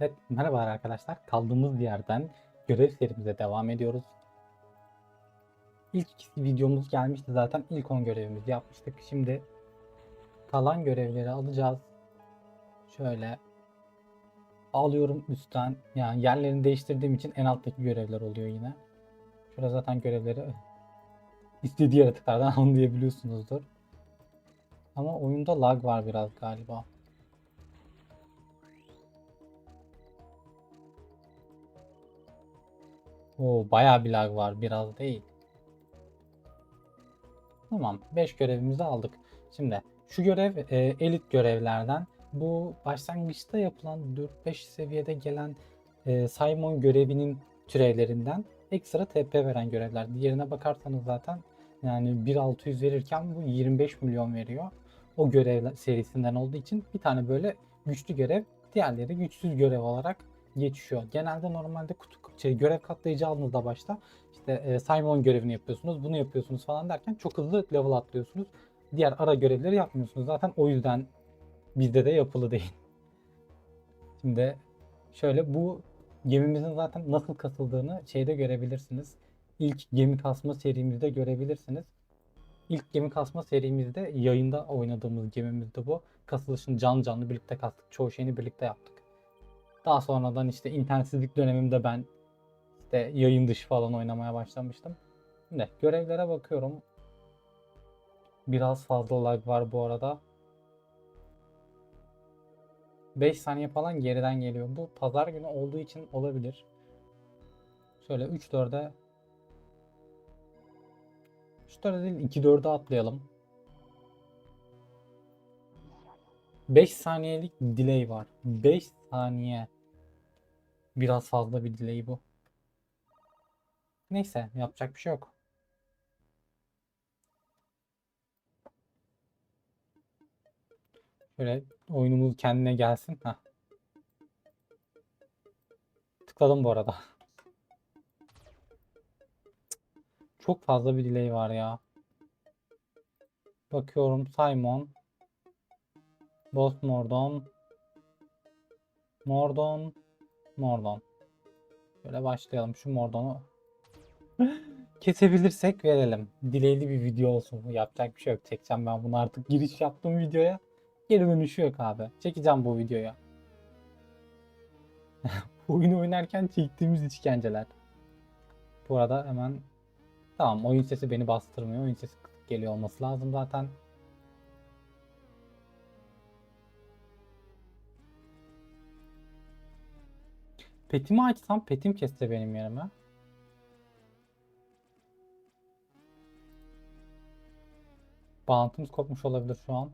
Evet, merhaba arkadaşlar. Kaldığımız yerden görev serimize devam ediyoruz. İlk videomuz gelmişti zaten. İlk 10 görevimizi yapmıştık. Şimdi kalan görevleri alacağız. Şöyle alıyorum üstten. Yani yerlerini değiştirdiğim için en alttaki görevler oluyor yine. Şurada zaten görevleri istediği yaratıklardan anlayabiliyorsunuzdur. Ama oyunda lag var biraz galiba. Oo, bayağı bir lag var biraz değil. Tamam 5 görevimizi aldık. Şimdi şu görev e, elit görevlerden. Bu başlangıçta yapılan 4-5 seviyede gelen e, Simon görevinin türevlerinden ekstra TP veren görevler. Diğerine bakarsanız zaten yani 1600 verirken bu 25 milyon veriyor. O görev serisinden olduğu için bir tane böyle güçlü görev, diğerleri güçsüz görev olarak geçiyor. Genelde normalde kutu şey, görev katlayıcı aldığınızda başta işte e, Simon görevini yapıyorsunuz, bunu yapıyorsunuz falan derken çok hızlı level atlıyorsunuz. Diğer ara görevleri yapmıyorsunuz. Zaten o yüzden bizde de yapılı değil. Şimdi şöyle bu gemimizin zaten nasıl kasıldığını şeyde görebilirsiniz. İlk gemi kasma serimizde görebilirsiniz. İlk gemi kasma serimizde yayında oynadığımız gemimizde bu. Kasılışını can canlı birlikte kastık. Çoğu şeyini birlikte yaptık. Daha sonradan işte internetsizlik dönemimde ben işte yayın dışı falan oynamaya başlamıştım. Şimdi görevlere bakıyorum. Biraz fazla lag var bu arada. 5 saniye falan geriden geliyor. Bu pazar günü olduğu için olabilir. Şöyle 3-4'e 3-4'e değil 2-4'e atlayalım. 5 saniyelik delay var. 5 saniye. Biraz fazla bir delay bu. Neyse yapacak bir şey yok. Şöyle oyunumuz kendine gelsin. Heh. Tıkladım bu arada. Çok fazla bir delay var ya. Bakıyorum Simon. Boss Mordon. Mordon. Mordon. Böyle başlayalım. Şu Mordon'u kesebilirsek verelim. Delay'li bir video olsun. Yapacak bir şey yok. Çekeceğim ben bunu artık. Giriş yaptığım videoya. Geri dönüşü yok abi. Çekeceğim bu videoya. Oyunu oynarken çektiğimiz işkenceler. Bu arada hemen tamam oyun sesi beni bastırmıyor. Oyun sesi geliyor olması lazım zaten. Petimi açsam petim kesse benim yerime. Bağlantımız kopmuş olabilir şu an.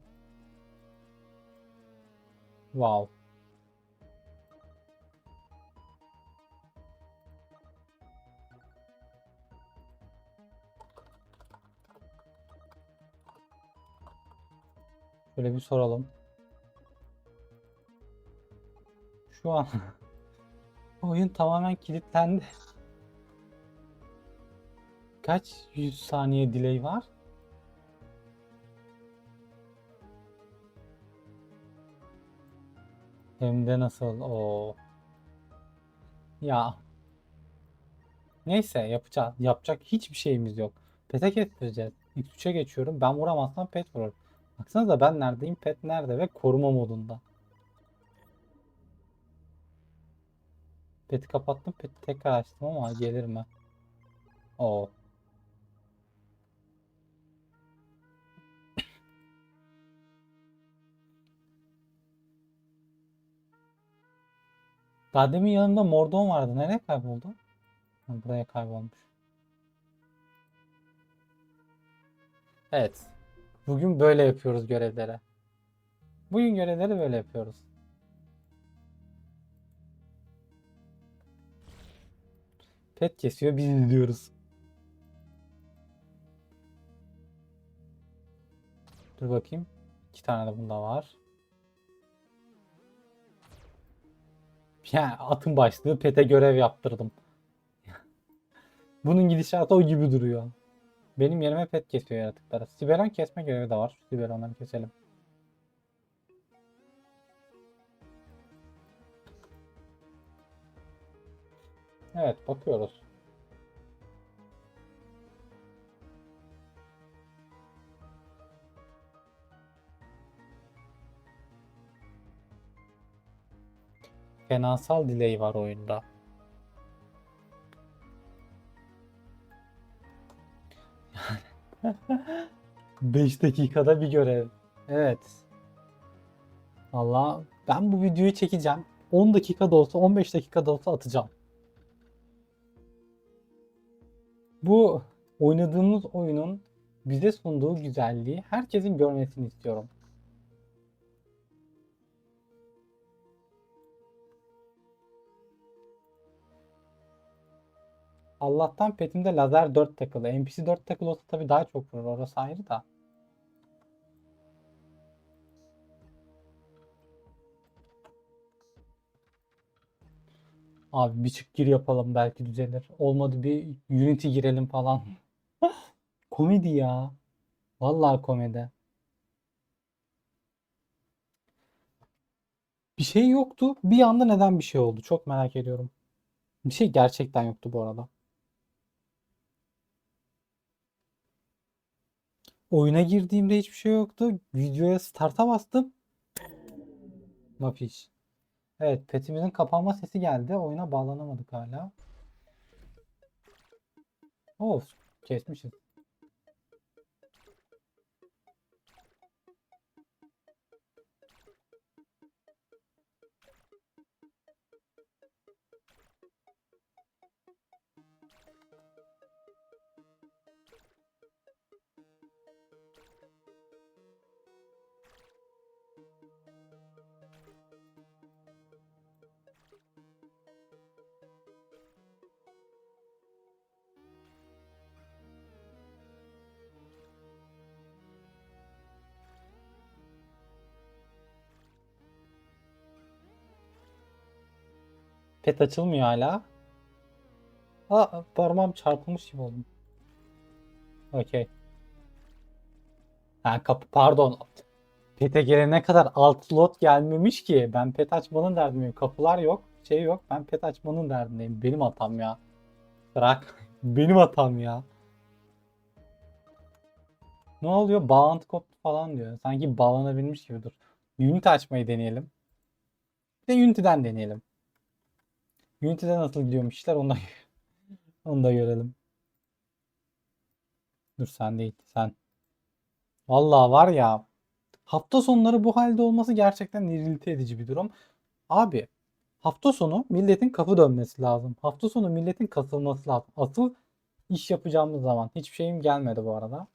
Wow. Şöyle bir soralım. Şu an oyun tamamen kilitlendi. Kaç yüz saniye delay var? Hem de nasıl o. Ya. Neyse yapacağız. Yapacak hiçbir şeyimiz yok. Pete kestireceğiz. X3'e geçiyorum. Ben vuramazsam pet vurur. Baksanıza ben neredeyim? Pet nerede ve koruma modunda. Pet'i kapattım. Pet'i tekrar açtım ama gelir mi? Oo. Daha demin yanımda Mordon vardı. Nereye kayboldu? Buraya kaybolmuş. Evet. Bugün böyle yapıyoruz görevlere. Bugün görevleri böyle yapıyoruz. Pet kesiyor biz izliyoruz. Dur bakayım. İki tane de bunda var. Yani atın başlığı pete görev yaptırdım. Bunun gidişatı o gibi duruyor. Benim yerime pet kesiyor yaratıkları. Siberon kesme görevi de var. Siberonları keselim. Evet bakıyoruz. Fenasal delay var oyunda. Beş dakikada bir görev. Evet. Valla ben bu videoyu çekeceğim. 10 dakikada olsa 15 dakikada olsa atacağım. Bu oynadığımız oyunun bize sunduğu güzelliği herkesin görmesini istiyorum. Allah'tan petimde lazer 4 takılı. NPC 4 takılı olsa tabii daha çok vurur. Orası ayrı da. Abi bir çık gir yapalım belki düzelir. Olmadı bir Unity girelim falan. Komedi ya. Vallahi komedi. Bir şey yoktu. Bir anda neden bir şey oldu? Çok merak ediyorum. Bir şey gerçekten yoktu bu arada. Oyuna girdiğimde hiçbir şey yoktu. Videoya start'a bastım. Mafiş. Evet, petimizin kapanma sesi geldi. Oyuna bağlanamadık hala. Of, kesmişiz. Pet açılmıyor hala. Aa, parmağım çarpılmış gibi oldum. Okey. Ha, kapı pardon. Pet'e gelene kadar alt slot gelmemiş ki. Ben pet açmanın derdindeyim. Kapılar yok. Şey yok. Ben pet açmanın derdindeyim. Benim hatam ya. Bırak. Benim hatam ya. Ne oluyor? Bağlantı koptu falan diyor. Sanki bağlanabilmiş gibi dur. Unity açmayı deneyelim. Bir de Unity'den deneyelim. Unity'de nasıl gidiyormuş işler onu da, onu da görelim. Dur sen değil sen. Vallahi var ya hafta sonları bu halde olması gerçekten irilti edici bir durum. Abi hafta sonu milletin kapı dönmesi lazım. Hafta sonu milletin kasılması lazım. Asıl iş yapacağımız zaman. Hiçbir şeyim gelmedi bu arada.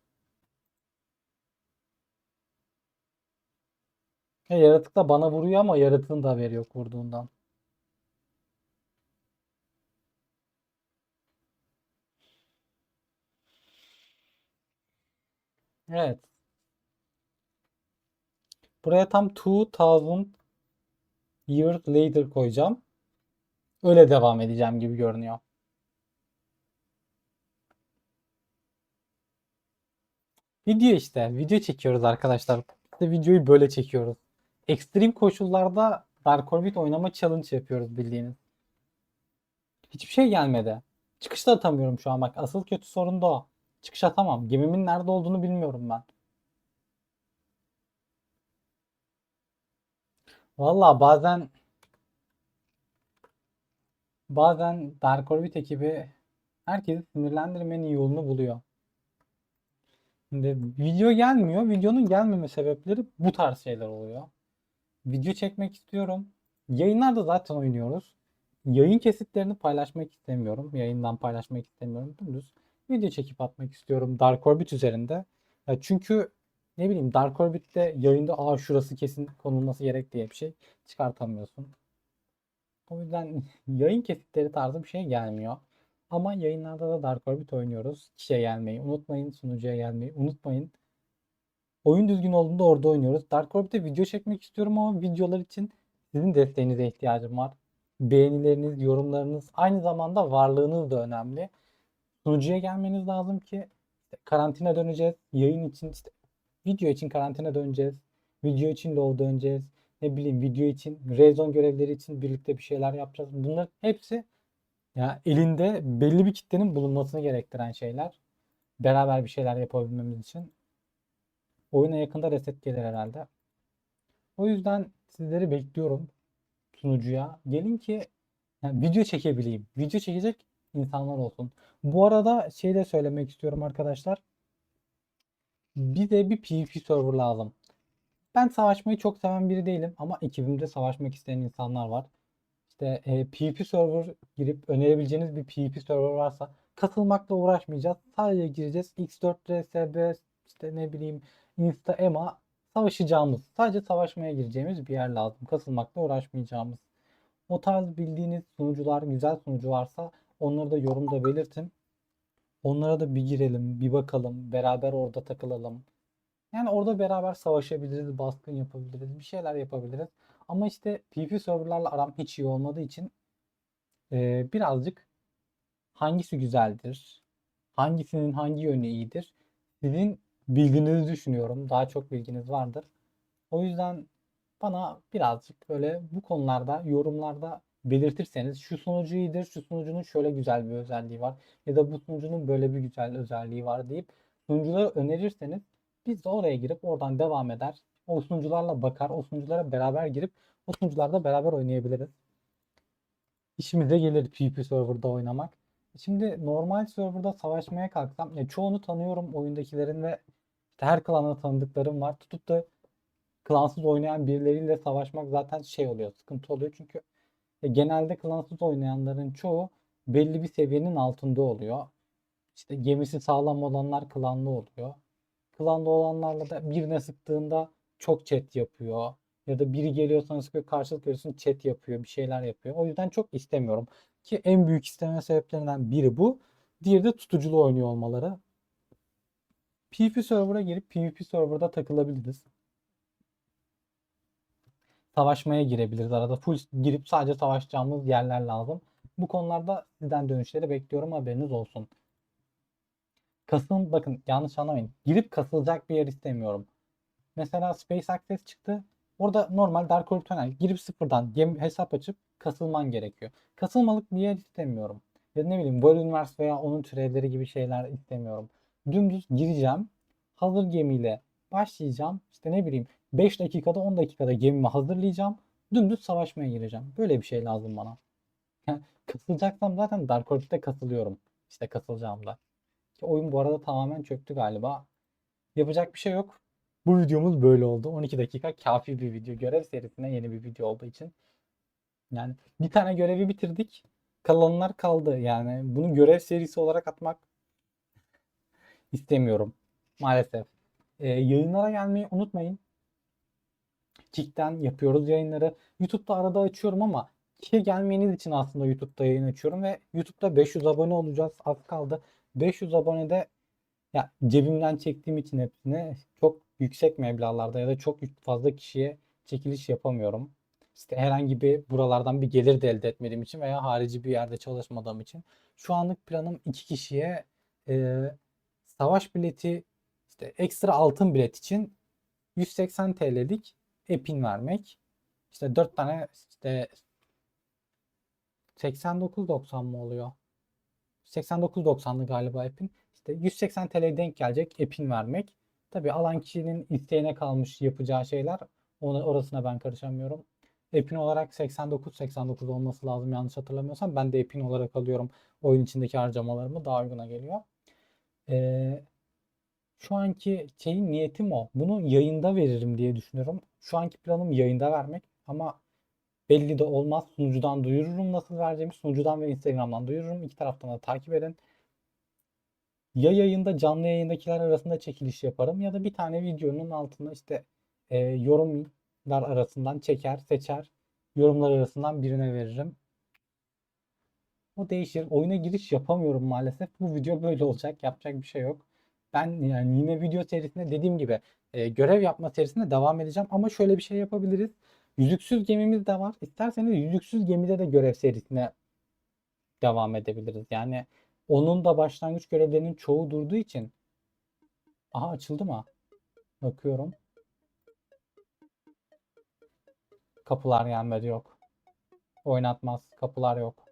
E, yaratık da bana vuruyor ama yaratığın da haberi yok vurduğundan. Evet. Buraya tam 2000 years later koyacağım. Öyle devam edeceğim gibi görünüyor. Video işte. Video çekiyoruz arkadaşlar. İşte videoyu böyle çekiyoruz. Ekstrem koşullarda Dark Orbit oynama challenge yapıyoruz bildiğiniz. Hiçbir şey gelmedi. Çıkışta atamıyorum şu an bak. Asıl kötü sorun da o. Çıkış atamam. Gemimin nerede olduğunu bilmiyorum ben. Valla bazen bazen Dark Orbit ekibi herkesi sinirlendirmenin yolunu buluyor. Şimdi video gelmiyor. Videonun gelmeme sebepleri bu tarz şeyler oluyor. Video çekmek istiyorum. Yayınlarda zaten oynuyoruz. Yayın kesitlerini paylaşmak istemiyorum. Yayından paylaşmak istemiyorum. Dümdüz video çekip atmak istiyorum Dark Orbit üzerinde. Ya çünkü ne bileyim Dark Orbit'te yayında aa şurası kesin konulması gerek diye bir şey çıkartamıyorsun. O yüzden yayın kesitleri tarzı bir şey gelmiyor. Ama yayınlarda da Dark Orbit oynuyoruz. Kişiye gelmeyi unutmayın. Sunucuya gelmeyi unutmayın. Oyun düzgün olduğunda orada oynuyoruz. Dark Orbit'te video çekmek istiyorum ama videolar için sizin desteğinize ihtiyacım var. Beğenileriniz, yorumlarınız, aynı zamanda varlığınız da önemli. Sunucuya gelmeniz lazım ki işte karantina döneceğiz. Yayın için işte video için karantina döneceğiz. Video için low döneceğiz. Ne bileyim video için, rezon görevleri için birlikte bir şeyler yapacağız. Bunlar hepsi Ya elinde belli bir kitlenin bulunmasını gerektiren şeyler. Beraber bir şeyler yapabilmemiz için. Oyuna yakında reset gelir herhalde. O yüzden sizleri bekliyorum sunucuya. Gelin ki yani video çekebileyim. Video çekecek insanlar olsun. Bu arada şey de söylemek istiyorum arkadaşlar. Bize bir PvP server lazım. Ben savaşmayı çok seven biri değilim ama ekibimde savaşmak isteyen insanlar var. İşte e, PvP server girip önerebileceğiniz bir PvP server varsa katılmakla uğraşmayacağız. Sadece gireceğiz. X4 RSB işte ne bileyim Insta EMA savaşacağımız, sadece savaşmaya gireceğimiz bir yer lazım. Katılmakla uğraşmayacağımız. O tarz bildiğiniz sunucular, güzel sunucu varsa onları da yorumda belirtin. Onlara da bir girelim, bir bakalım, beraber orada takılalım. Yani orada beraber savaşabiliriz, baskın yapabiliriz, bir şeyler yapabiliriz. Ama işte PvP serverlarla aram hiç iyi olmadığı için e, birazcık hangisi güzeldir, hangisinin hangi yönü iyidir sizin bilginizi düşünüyorum. Daha çok bilginiz vardır. O yüzden bana birazcık böyle bu konularda yorumlarda belirtirseniz şu sunucu iyidir, şu sunucunun şöyle güzel bir özelliği var ya da bu sunucunun böyle bir güzel özelliği var deyip sunucuları önerirseniz biz de oraya girip oradan devam eder. O sunucularla bakar, o sunuculara beraber girip o sunucularda beraber oynayabiliriz. İşimize gelir PvP serverda oynamak. Şimdi normal serverda savaşmaya kalksam ya çoğunu tanıyorum oyundakilerin ve işte her klanda tanıdıklarım var. Tutup da klansız oynayan birileriyle savaşmak zaten şey oluyor, sıkıntı oluyor. Çünkü e, genelde klansız oynayanların çoğu belli bir seviyenin altında oluyor. İşte gemisi sağlam olanlar klanlı oluyor. Klanlı olanlarla da birine sıktığında çok chat yapıyor. Ya da biri geliyor sana sıkıyor karşılık veriyorsun chat yapıyor bir şeyler yapıyor. O yüzden çok istemiyorum. Ki en büyük isteme sebeplerinden biri bu. Diğeri de tutuculu oynuyor olmaları. PvP server'a girip PvP server'da takılabiliriz. Savaşmaya girebiliriz. Arada full girip sadece savaşacağımız yerler lazım. Bu konularda sizden dönüşleri bekliyorum haberiniz olsun. Kasım bakın yanlış anlamayın. Girip kasılacak bir yer istemiyorum. Mesela Space Access çıktı. Orada normal Dark Orbit oynar. Girip sıfırdan gem hesap açıp kasılman gerekiyor. Kasılmalık bir yer istemiyorum. Ya ne bileyim World Universe veya onun türevleri gibi şeyler istemiyorum. Dümdüz gireceğim. Hazır gemiyle başlayacağım. İşte ne bileyim 5 dakikada 10 dakikada gemimi hazırlayacağım. Dümdüz savaşmaya gireceğim. Böyle bir şey lazım bana. Yani kasılacaksam zaten Dark Orbit'te kasılıyorum. İşte kasılacağımda. Ki oyun bu arada tamamen çöktü galiba. Yapacak bir şey yok. Bu videomuz böyle oldu. 12 dakika kafi bir video. Görev serisine yeni bir video olduğu için. Yani bir tane görevi bitirdik. Kalanlar kaldı. Yani bunu görev serisi olarak atmak istemiyorum. Maalesef. Ee, yayınlara gelmeyi unutmayın. Kick'ten yapıyoruz yayınları. YouTube'da arada açıyorum ama Kick'e gelmeniz için aslında YouTube'da yayın açıyorum ve YouTube'da 500 abone olacağız. Az kaldı. 500 abonede ya cebimden çektiğim için hepsini çok yüksek meblağlarda ya da çok fazla kişiye çekiliş yapamıyorum. İşte herhangi bir buralardan bir gelir de elde etmediğim için veya harici bir yerde çalışmadığım için şu anlık planım iki kişiye e, savaş bileti işte ekstra altın bilet için 180 TL'lik epin vermek. İşte 4 tane işte 89.90 mı oluyor? 89.90'lı galiba epin. İşte 180 TL denk gelecek epin vermek. Tabi alan kişinin isteğine kalmış yapacağı şeyler. Ona, orasına ben karışamıyorum. Epin olarak 89-89 olması lazım yanlış hatırlamıyorsam. Ben de epin olarak alıyorum. Oyun içindeki harcamalarımı daha uyguna geliyor. Ee, şu anki şeyin niyetim o. Bunu yayında veririm diye düşünüyorum. Şu anki planım yayında vermek ama belli de olmaz. Sunucudan duyururum nasıl vereceğimi. Sunucudan ve Instagram'dan duyururum. İki taraftan da takip edin. Ya yayında canlı yayındakiler arasında çekiliş yaparım ya da bir tane videonun altına işte e, yorumlar arasından çeker, seçer. Yorumlar arasından birine veririm. O değişir. Oyuna giriş yapamıyorum maalesef. Bu video böyle olacak. Yapacak bir şey yok. Ben yani yine video serisinde dediğim gibi e, görev yapma serisinde devam edeceğim. Ama şöyle bir şey yapabiliriz. Yüzüksüz gemimiz de var. İsterseniz yüzüksüz gemide de görev serisine devam edebiliriz. Yani onun da başlangıç görevlerinin çoğu durduğu için. Aha açıldı mı? Bakıyorum. Kapılar gelmedi yok. Oynatmaz. Kapılar yok.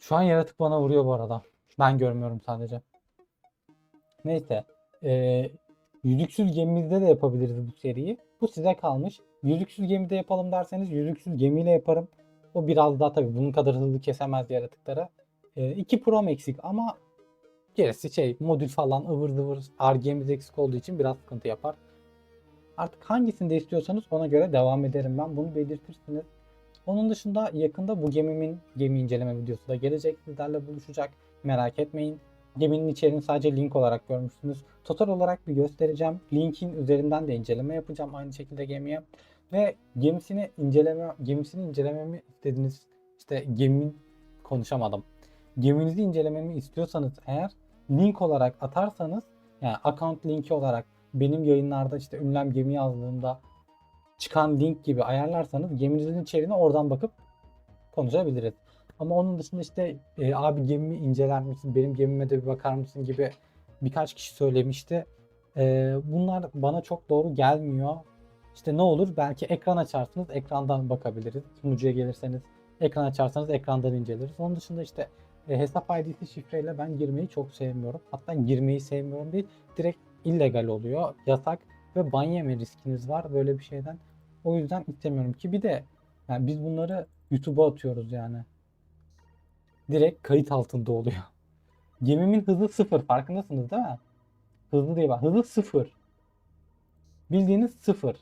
Şu an yaratık bana vuruyor bu arada. Ben görmüyorum sadece. Neyse. Ee, yüzüksüz gemimizde de yapabiliriz bu seriyi. Bu size kalmış. Yüzüksüz gemide yapalım derseniz yüzüksüz gemiyle yaparım. O biraz daha tabii bunun kadar hızlı kesemez yaratıkları. Ee, 2 Pro'm eksik ama gerisi şey modül falan ıvır zıvır RG'miz eksik olduğu için biraz sıkıntı yapar. Artık hangisinde istiyorsanız ona göre devam ederim ben. Bunu belirtirsiniz. Onun dışında yakında bu gemimin gemi inceleme videosu da gelecek. Sizlerle buluşacak. Merak etmeyin. Geminin içeriğini sadece link olarak görmüşsünüz. Total olarak bir göstereceğim. Linkin üzerinden de inceleme yapacağım aynı şekilde gemiye. Ve gemisini inceleme gemisini incelememi istediğiniz işte gemin konuşamadım. Geminizi incelememi istiyorsanız eğer link olarak atarsanız yani account linki olarak benim yayınlarda işte ünlem gemi yazdığımda çıkan link gibi ayarlarsanız geminizin içeriğine oradan bakıp konuşabiliriz. Ama onun dışında işte e, abi gemimi inceler misin, benim gemime de bir bakar mısın gibi birkaç kişi söylemişti. E, bunlar bana çok doğru gelmiyor. İşte ne olur belki ekran açarsınız, ekrandan bakabiliriz. Sunucuya gelirseniz ekran açarsanız ekrandan inceleriz. Onun dışında işte e, hesap ID'si şifreyle ben girmeyi çok sevmiyorum. Hatta girmeyi sevmiyorum değil, direkt illegal oluyor, yasak ve ban yeme riskiniz var böyle bir şeyden. O yüzden istemiyorum ki bir de yani biz bunları YouTube'a atıyoruz yani. Direkt kayıt altında oluyor. Gemimin hızı sıfır farkındasınız değil mi? Hızlı değil bak hızı sıfır. Bildiğiniz sıfır.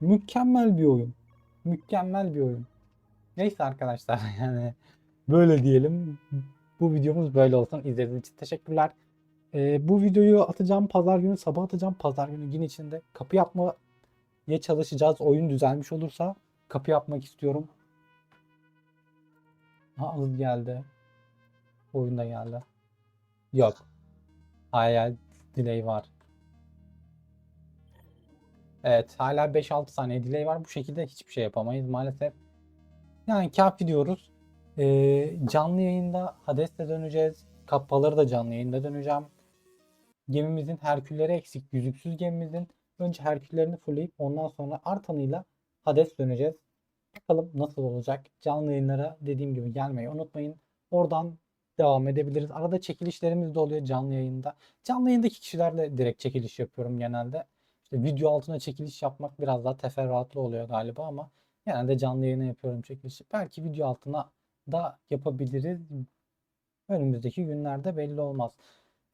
Mükemmel bir oyun. Mükemmel bir oyun. Neyse arkadaşlar yani böyle diyelim. Bu videomuz böyle olsun. İzlediğiniz için teşekkürler. Ee, bu videoyu atacağım pazar günü sabah atacağım pazar günü gün içinde kapı yapmaya çalışacağız oyun düzelmiş olursa kapı yapmak istiyorum. Ha hız geldi. Oyunda geldi. Yok. Hayal delay var. Evet hala 5-6 saniye delay var. Bu şekilde hiçbir şey yapamayız maalesef. Yani kafi diyoruz. Ee, canlı yayında Hades'te döneceğiz. Kapaları da canlı yayında döneceğim. Gemimizin Herkülleri eksik. Yüzüksüz gemimizin önce Herküllerini fullleyip ondan sonra artanıyla Hades döneceğiz. Bakalım nasıl olacak. Canlı yayınlara dediğim gibi gelmeyi unutmayın. Oradan devam edebiliriz. Arada çekilişlerimiz de oluyor canlı yayında. Canlı yayındaki kişilerle direkt çekiliş yapıyorum genelde. İşte video altına çekiliş yapmak biraz daha teferruatlı oluyor galiba ama genelde canlı yayına yapıyorum çekilişi. Belki video altına da yapabiliriz. Önümüzdeki günlerde belli olmaz.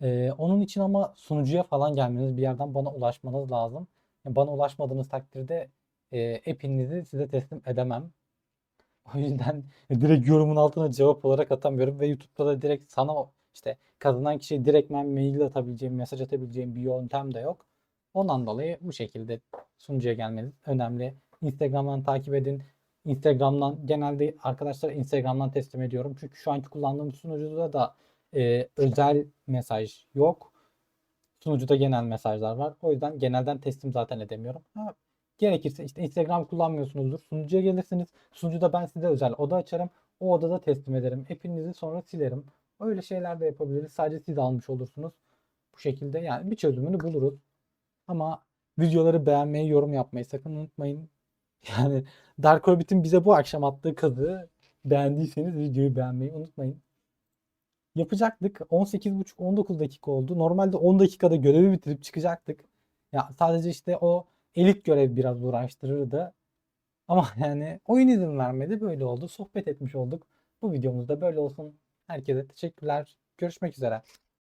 Ee, onun için ama sunucuya falan gelmeniz bir yerden bana ulaşmanız lazım. Yani bana ulaşmadığınız takdirde e, app'inizi size teslim edemem. O yüzden direkt yorumun altına cevap olarak atamıyorum ve YouTube'da da direkt sana işte kazanan kişiye direktmen mail atabileceğim, mesaj atabileceğim bir yöntem de yok. Ondan dolayı bu şekilde sunucuya gelmeniz önemli. Instagram'dan takip edin. Instagram'dan genelde arkadaşlar Instagram'dan teslim ediyorum. Çünkü şu anki kullandığım sunucuda da e, özel mesaj yok. Sunucuda genel mesajlar var. O yüzden genelden teslim zaten edemiyorum. Ha, gerekirse işte Instagram kullanmıyorsunuzdur. Sunucuya gelirsiniz. Sunucuda ben size özel oda açarım. O odada teslim ederim. App'inizi sonra silerim. Öyle şeyler de yapabiliriz. Sadece siz almış olursunuz. Bu şekilde yani bir çözümünü buluruz. Ama videoları beğenmeyi, yorum yapmayı sakın unutmayın. Yani Dark Orbit'in bize bu akşam attığı kazığı beğendiyseniz videoyu beğenmeyi unutmayın. Yapacaktık. 18.5-19 dakika oldu. Normalde 10 dakikada görevi bitirip çıkacaktık. Ya sadece işte o elit görev biraz uğraştırırdı. Ama yani oyun izin vermedi. Böyle oldu. Sohbet etmiş olduk. Bu videomuz da böyle olsun. Herkese teşekkürler. Görüşmek üzere.